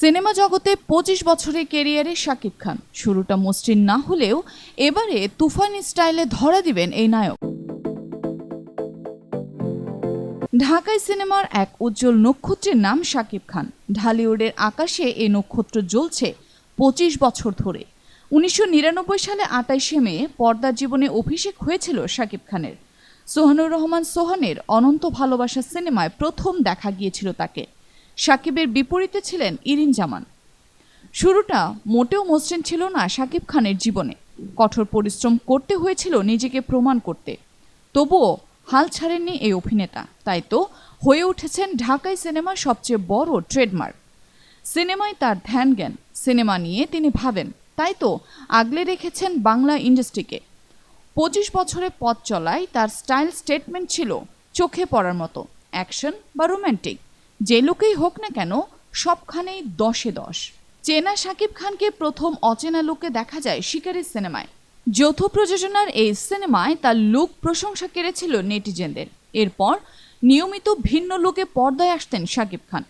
Cinema জগতে পঁচিশ বছরের কেরিয়ারে শাকিব খান। শুরুটা মসৃণ না হলেও এবারে তুফান স্টাইলে ধরা দিবেন এই নায়ক। ঢাকায় সিনেমার এক উজ্জ্বল নক্ষত্রের নাম শাকিব খান। ঢালিউডের আকাশে এই নক্ষত্র জ্বলছে পঁচিশ বছর ধরে। উনিশশো নিরানব্বই সালে আটাইশে মে পর্দার জীবনে অভিষেক হয়েছিল শাকিব খানের। সোহানুর রহমান সোহানের অনন্ত ভালোবাসা সিনেমায় প্রথম দেখা গিয়েছিল তাকে। সাকিবের বিপরীতে ছিলেন ইরিন জামান। শুরুটা মোটেও মসৃণ ছিল না সাকিব খানের জীবনে। কঠোর পরিশ্রম করতে হয়েছিল নিজেকে প্রমাণ করতে। তবুও হাল ছাড়েননি এই অভিনেতা। তাই তো হয়ে উঠেছেন ঢাকাই সিনেমার সবচেয়ে বড় ট্রেডমার্ক। সিনেমায় তার ধ্যান জ্ঞান, সিনেমা নিয়ে তিনি ভাবেন। তাই তো আগলে রেখেছেন বাংলা ইন্ডাস্ট্রিকে। পঁচিশ বছরে পথ চলায় তার স্টাইল স্টেটমেন্ট ছিল চোখে পড়ার মতো, অ্যাকশন বা রোম্যান্টিক। যে লোকেই হোক না কেন, সবখানেই দশে দশ। চেনা শাকিব খানকে প্রথম অচেনা লোকে দেখা যায় শিকারের সিনেমায়। যৌথ প্রযোজনার এই সিনেমায় তার লুক প্রশংসা কেড়েছিল নেটিজেনদের। এরপর নিয়মিত ভিন্ন লোকে পর্দায় আসতেন শাকিব খান।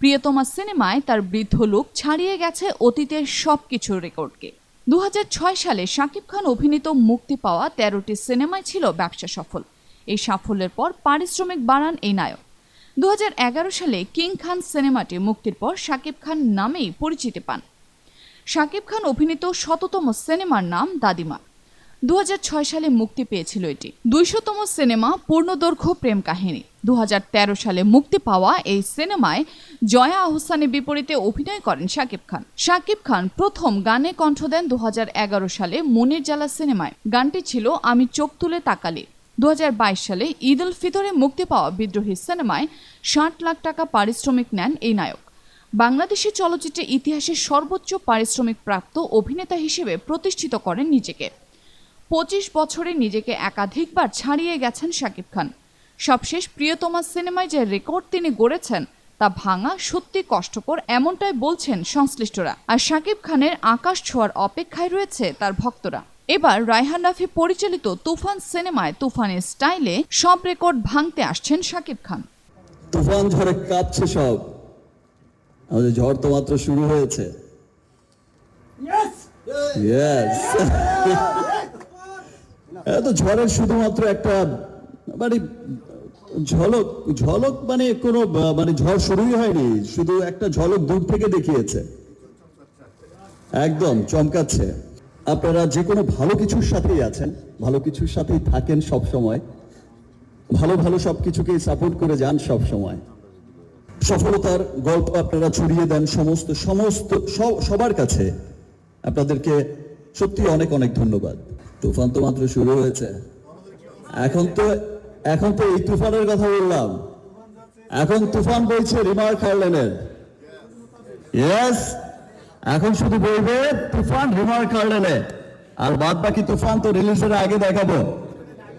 প্রিয়তমা সিনেমায় তার বৃদ্ধ লুক ছাড়িয়ে গেছে অতীতের সব কিছুর রেকর্ডকে। দু হাজার ছয় সালে শাকিব খান অভিনীত মুক্তি পাওয়া তেরোটি সিনেমায় ছিল ব্যবসা সফল। এই সাফল্যের পর পারিশ্রমিক বাড়ান এই নায়ক। দু হাজার এগারো সালে কিং খান সিনেমাটি মুক্তির পর শাকিব খান নামেই পরিচিতি পান। শাকিব খান অভিনীত শততম সিনেমার নাম দাদিমা। দু হাজার ছয় সালে মুক্তি পেয়েছিল এটি। দুইশতম সিনেমা পূর্ণদৈর্ঘ্য প্রেম কাহিনী। দু হাজার তেরো সালে মুক্তি পাওয়া এই সিনেমায় জয়া আহসানের বিপরীতে অভিনয় করেন শাকিব খান। শাকিব খান প্রথম গানে কণ্ঠ দেন দু হাজার এগারো সালে মনির জ্বালা সিনেমায়। গানটি ছিল আমি চোখ তুলে তাকালি। দু হাজার বাইশ সালে ঈদ উল ফিতরে মুক্তি পাওয়া বিদ্রোহী সিনেমায় ষাট লাখ টাকা পারিশ্রমিক নেন এই নায়ক। বাংলাদেশি চলচ্চিত্রের ইতিহাসে সর্বোচ্চ পারিশ্রমিক প্রাপ্ত অভিনেতা হিসেবে প্রতিষ্ঠিত করেন নিজেকে। পঁচিশ বছরে নিজেকে একাধিকবার ছাড়িয়ে গেছেন শাকিব খান। সবশেষ প্রিয়তমা সিনেমায় যে রেকর্ড তিনি গড়েছেন, তা ভাঙা সত্যি কষ্টকর এমনটাই বলছেন সংশ্লিষ্টরা। আর শাকিব খানের আকাশ ছোঁয়ার অপেক্ষায় রয়েছে তার ভক্তরা। এবার রায়হান রাফি পরিচালিত তুফান সিনেমায় তুফানের স্টাইলে সব রেকর্ড ভাঙতে আসছেন শাকিব খান। তুফান ঝড়ে কাঁপছে সব। আমাদের ঝড় তো মাত্র শুরু হয়েছে! এত ঝড়ের শুধুমাত্র একটা মানে ঝলক ঝলক মানে কোনো মানে ঝড় শুরুই হয়নি শুধু একটা ঝলক দূর থেকে দেখিয়েছে। একদম চমকাচ্ছে। আপনারা যে কোনো ভালো কিছুর সাথেই আছেন, ভালো কিছুর সাথেই থাকেন সব সময়। ভালো ভালো সব সবকিছুকেই সাপোর্ট করে যান সব সময়। সফলতার গল্প আপনারা ছড়িয়ে দেন সমস্ত সমস্ত সবার কাছে। আপনাদেরকে সত্যি অনেক অনেক ধন্যবাদ। তুফান তো মাত্র শুরু হয়েছে। এখন তো এখন তো এই তুফানের কথা বললাম। এখন তুফান বইছে রিমার কার্লেনের ইয়েস এখন শুধু বলবে তুফান রিমার কার্ডেলে আর বাদ বাকি তুফান তো রিলিজের আগে দেখাবো।